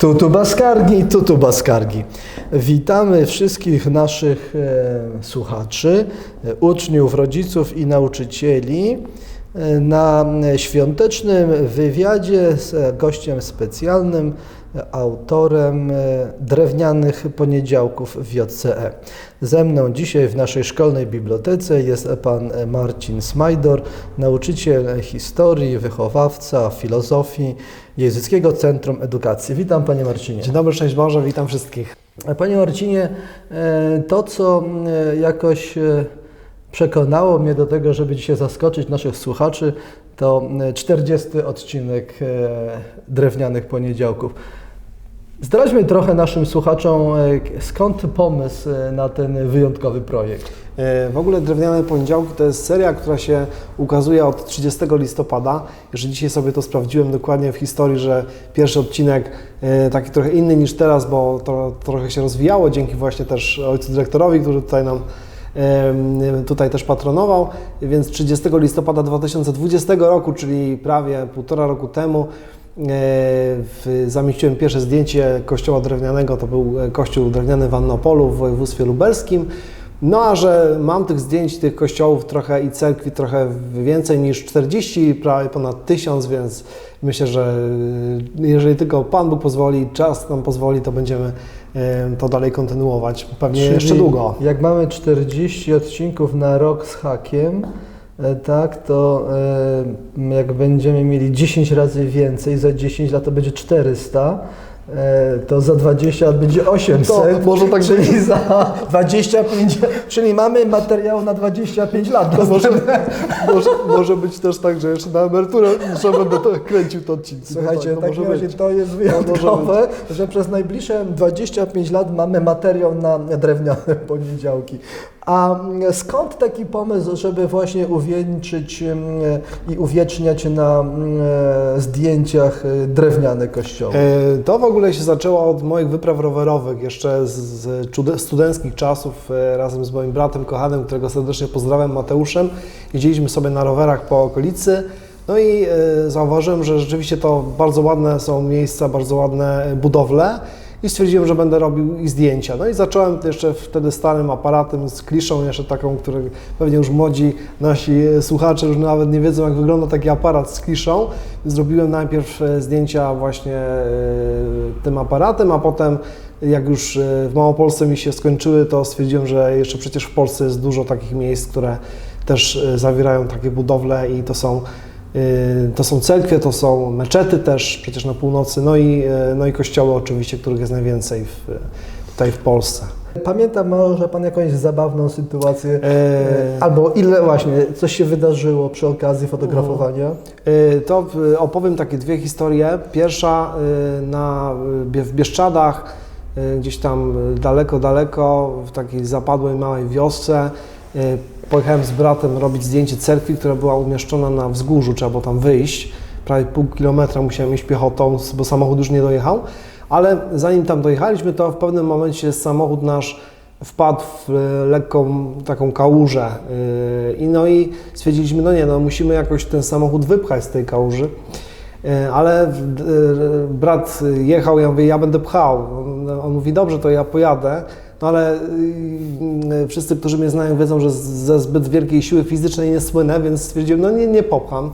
Tutu Baskargi, Tutu Baskargi. Witamy wszystkich naszych e, słuchaczy, e, uczniów, rodziców i nauczycieli e, na e, świątecznym wywiadzie z gościem specjalnym, autorem e, drewnianych poniedziałków w JCE. Ze mną dzisiaj w naszej szkolnej bibliotece jest pan e, Marcin Smajdor, nauczyciel historii, wychowawca filozofii Jezyckiego Centrum Edukacji. Witam panie Marcinie. Dzień dobry, szczęść Boże, witam wszystkich. Panie Marcinie, e, to co e, jakoś e, przekonało mnie do tego, żeby dzisiaj zaskoczyć naszych słuchaczy, to e, 40 odcinek e, Drewnianych Poniedziałków. Zdradźmy trochę naszym słuchaczom, e, skąd pomysł e, na ten wyjątkowy projekt. E, W ogóle Drewniane Poniedziałki to jest seria, która się ukazuje od 30 listopada. Jeżeli dzisiaj sobie to sprawdziłem dokładnie w historii, że pierwszy odcinek taki trochę inny niż teraz, bo to trochę się rozwijało dzięki właśnie też ojcu dyrektorowi, który tutaj nam tutaj też patronował, więc 30 listopada 2020 roku, czyli prawie półtora roku temu, zamieściłem pierwsze zdjęcie kościoła drewnianego, to był e, kościół drewniany w Annopolu w województwie lubelskim. No a że mam tych zdjęć, tych kościołów trochę i cerkwi trochę więcej niż 40, prawie ponad 1000, więc myślę, że y, jeżeli tylko Pan Bóg pozwoli, czas nam pozwoli, to będziemy e, to dalej kontynuować. Pewnie jeszcze Czyli długo. Jak mamy 40 odcinków na rok z hakiem, e, tak, to e, jak będziemy mieli 10 razy więcej, za 10 lat to będzie 400, e, to za 20 lat będzie 800, To może tak czyli za 25, czyli mamy materiał na 25 lat. To może, może, może być też tak, że jeszcze na emeryturę że będę to kręcił te odcinki. Słuchajcie, to tak razie być. to jest wyjątkowe, że przez najbliższe 25 lat mamy materiał na drewniane poniedziałki. A mm, skąd taki pomysł, żeby właśnie uwieńczyć mm, i uwieczniać na mm, zdjęciach y, drewniane kościoły? E, To w ogóle się zaczęło od moich wypraw rowerowych, jeszcze z, studenckich czasów, e, razem z moim bratem kochanym, którego serdecznie pozdrawiam, Mateuszem. Jeździliśmy sobie na rowerach po okolicy. No i e, zauważyłem, że rzeczywiście to bardzo ładne są miejsca, bardzo ładne budowle i stwierdziłem, że będę robił i zdjęcia. No i zacząłem jeszcze wtedy starym aparatem z kliszą, jeszcze taką, który pewnie już młodzi nasi słuchacze już nawet nie wiedzą, jak wygląda taki aparat z kliszą. Zrobiłem najpierw e, zdjęcia właśnie e, tym aparatem, a potem jak już e, w Małopolsce mi się skończyły, to stwierdziłem, że jeszcze przecież w Polsce jest dużo takich miejsc, które też zawierają takie budowle i to są To są cerkwie, to są meczety też przecież na północy, no i, y, no i kościoły oczywiście, których jest najwięcej w, tutaj w Polsce. Pamięta może Pan jakąś zabawną sytuację, E, albo ile właśnie, coś się wydarzyło przy okazji fotografowania? Y, To y, opowiem takie dwie historie. Pierwsza y, na, y, w Bieszczadach, y, gdzieś tam y, daleko, daleko, w takiej zapadłej małej wiosce. Pojechałem z bratem robić zdjęcie cerkwi, która była umieszczona na wzgórzu, trzeba było tam wyjść. Prawie pół kilometra musiałem iść piechotą, bo samochód już nie dojechał. Ale zanim tam dojechaliśmy, to w pewnym momencie samochód nasz wpadł w e, lekką taką kałużę yy, i no i stwierdziliśmy, no nie, no musimy jakoś ten samochód wypchać z tej kałuży. Yy, Ale brat jechał, ja mówię, ja będę pchał. On mówi, dobrze, to ja pojadę. No ale yy, wszyscy, którzy mnie znają, wiedzą, że ze zbyt wielkiej siły fizycznej nie słynę, więc stwierdziłem, no nie, nie popcham.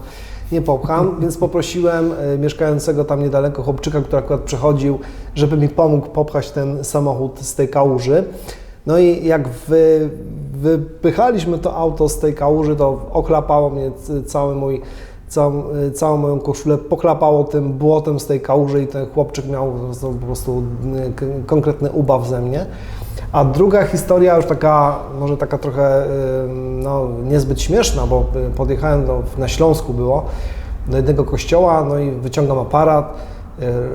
Nie popcham, więc poprosiłem e, mieszkającego tam niedaleko chłopczyka, który akurat przechodził, żeby mi pomógł popchać ten samochód z tej kałuży. No i jak wy, wypychaliśmy to auto z tej kałuży, to ochlapało mnie cały mój, całą, y, całą moją koszulę, pochlapało tym błotem z tej kałuży i ten chłopczyk miał po prostu, k- konkretny ubaw ze mnie. A druga historia już taka, może taka trochę y, no, niezbyt śmieszna, bo podjechałem do, na Śląsku było, do jednego kościoła, no i wyciągam aparat,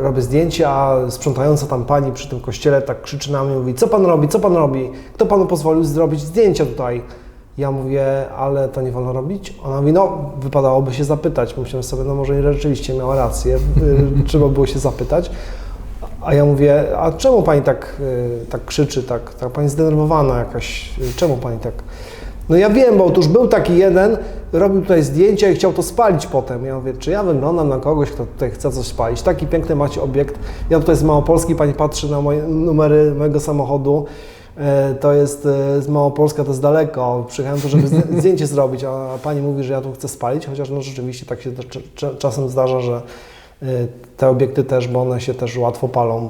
robię zdjęcie, a sprzątająca tam pani przy tym kościele tak krzyczy na mnie, mówi, co pan robi, co pan robi, kto panu pozwolił zrobić zdjęcia tutaj? Ja mówię, ale to nie wolno robić? Ona mówi, no wypadałoby się zapytać. Myślałem sobie, no może rzeczywiście miała rację, y, trzeba było się zapytać. A ja mówię, a czemu pani tak, y, tak krzyczy, tak, tak pani zdenerwowana jakaś, y, czemu pani tak? No ja wiem, bo otóż był taki jeden, robił tutaj zdjęcia i chciał to spalić potem. Ja mówię, czy ja wyglądam na kogoś, kto tutaj chce coś spalić? Taki piękny macie obiekt. Ja tutaj z Małopolski, pani patrzy na moje numery mojego samochodu. E, To jest e, z Małopolska, to jest daleko. Przyjechałem tu, żeby zd- zdjęcie zrobić, a pani mówi, że ja tu chcę spalić, chociaż no rzeczywiście tak się czasem zdarza, że e, te obiekty też, bo one się też łatwo palą,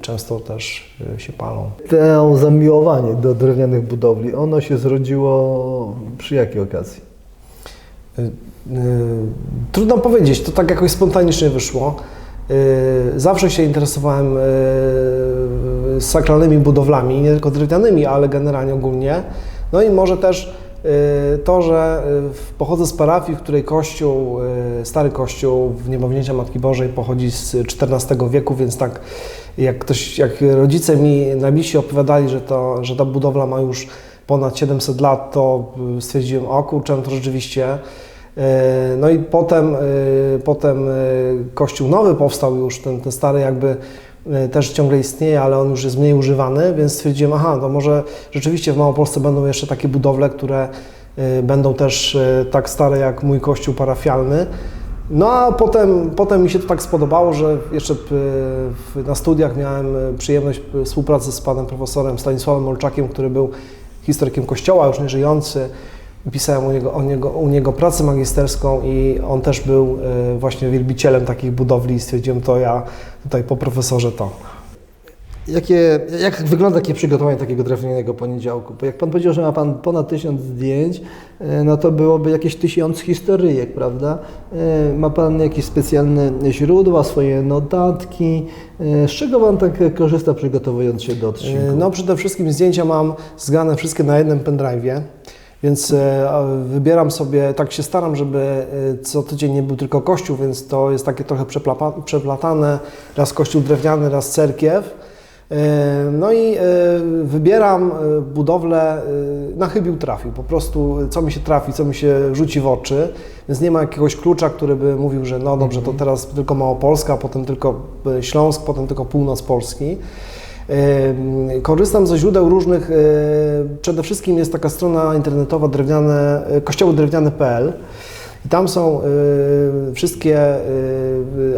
często też się palą. To zamiłowanie do drewnianych budowli, ono się zrodziło przy jakiej okazji? Trudno powiedzieć, to tak jakoś spontanicznie wyszło. Zawsze się interesowałem sakralnymi budowlami, nie tylko drewnianymi, ale generalnie ogólnie. No i może też y, to, że y, pochodzę z parafii, w której kościół, y, stary kościół w niebowzięcia Matki Bożej pochodzi z XIV wieku, więc tak jak ktoś, jak rodzice mi najbliżsi opowiadali, że, to, że ta budowla ma już ponad 700 lat, to stwierdziłem, o kurczę, to rzeczywiście. No i potem, potem kościół nowy powstał już, ten, ten stary jakby też ciągle istnieje, ale on już jest mniej używany, więc stwierdziłem, aha, to może rzeczywiście w Małopolsce będą jeszcze takie budowle, które e, będą też e, tak stare jak mój kościół parafialny. No a potem, potem mi się to tak spodobało, że jeszcze na studiach miałem e, przyjemność współpracy z panem profesorem Stanisławem Olczakiem, który był historykiem kościoła, już nie żyjący. Pisałem u niego, o niego, u niego pracę magisterską i on też był e, właśnie wielbicielem takich budowli i stwierdziłem to ja tutaj po profesorze to. Jakie, jak wygląda takie przygotowanie takiego drewnianego poniedziałku? Bo jak Pan powiedział, że ma Pan ponad tysiąc zdjęć, e, no to byłoby jakieś tysiąc historyjek, prawda? E, Ma Pan jakieś specjalne źródła, swoje notatki? Z czego Pan tak korzysta przygotowując się do odcinku? No przede wszystkim zdjęcia mam zgrane wszystkie na jednym pendrive'ie, więc e, wybieram sobie, tak się staram, żeby e, co tydzień nie był tylko kościół, więc to jest takie trochę przeplatane, raz kościół drewniany, raz cerkiew. E, No i wybieram budowlę, na chybił trafił, po prostu co mi się trafi, co mi się rzuci w oczy, więc nie ma jakiegoś klucza, który by mówił, że no dobrze, to teraz tylko Małopolska, potem tylko Śląsk, potem tylko północ Polski. Korzystam ze źródeł różnych, e, przede wszystkim jest taka strona internetowa drewniane, e, kościołodrewniane.pl i tam są e, wszystkie,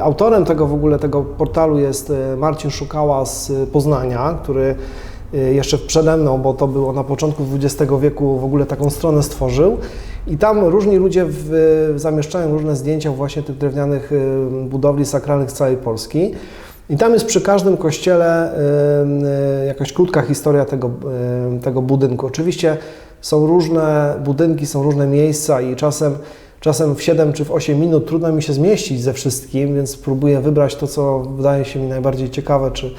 autorem tego w ogóle tego portalu jest Marcin Szukała z Poznania, który jeszcze przede mną, bo to było na początku XX wieku, w ogóle taką stronę stworzył. I tam różni ludzie w, zamieszczają różne zdjęcia właśnie tych drewnianych budowli sakralnych z całej Polski. I tam jest przy każdym kościele y, jakaś krótka historia tego, tego budynku. Oczywiście są różne budynki, są różne miejsca i czasem, czasem w 7 czy w 8 minut trudno mi się zmieścić ze wszystkim, więc próbuję wybrać to, co wydaje się mi najbardziej ciekawe czy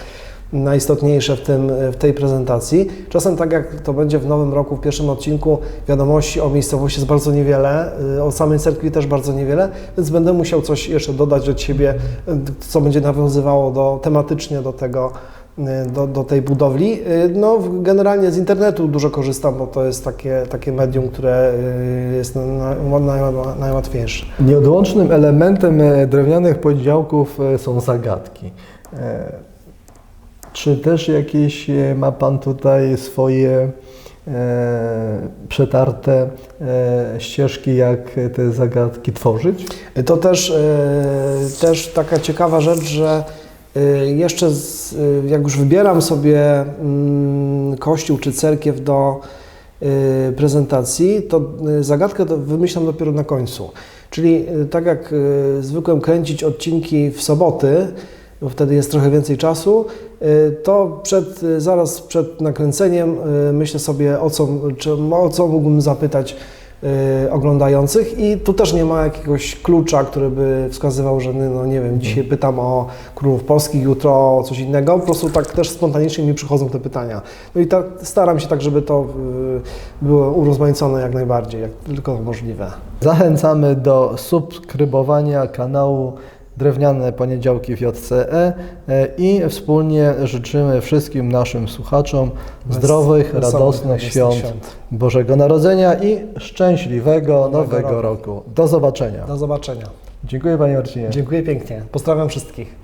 najistotniejsze w, tym, w tej prezentacji. Czasem tak jak to będzie w nowym roku, w pierwszym odcinku, wiadomości o miejscowości jest bardzo niewiele, y, o samej cerkwi też bardzo niewiele, więc będę musiał coś jeszcze dodać od siebie, y, co będzie nawiązywało do, tematycznie do tego, y, do, do tej budowli. No, generalnie z internetu dużo korzystam, bo to jest takie, takie medium, które jest na, na, na, najłatwiejsze. Nieodłącznym elementem drewnianych poniedziałków e, są zagadki. E, Czy też jakieś e, ma Pan tutaj swoje e, przetarte e, ścieżki, jak te zagadki tworzyć? To też, e, też taka ciekawa rzecz, że e, jeszcze z, e, jak już wybieram sobie mm, kościół czy cerkiew do e, prezentacji, to e, zagadkę to wymyślam dopiero na końcu. Czyli e, tak jak e, zwykłem kręcić odcinki w soboty, bo wtedy jest trochę więcej czasu, e, to przed, e, zaraz przed nakręceniem e, myślę sobie, o co, czy, o co mógłbym zapytać oglądających i tu też nie ma jakiegoś klucza, który by wskazywał, że no nie wiem, dzisiaj pytam o królów polskich, jutro o coś innego, po prostu tak też spontanicznie mi przychodzą te pytania. No i tak staram się tak, żeby to y, było urozmaicone jak najbardziej, jak tylko możliwe. Zachęcamy do subskrybowania kanału Drewniane Poniedziałki w JCE e, i wspólnie życzymy wszystkim naszym słuchaczom zdrowych, Wesołych, radosnych radosnych świąt świąt. Bożego Narodzenia i szczęśliwego Nowego nowego roku. roku. Do zobaczenia. Do zobaczenia. Dziękuję Panie Marcinie. Dziękuję pięknie. Pozdrawiam wszystkich.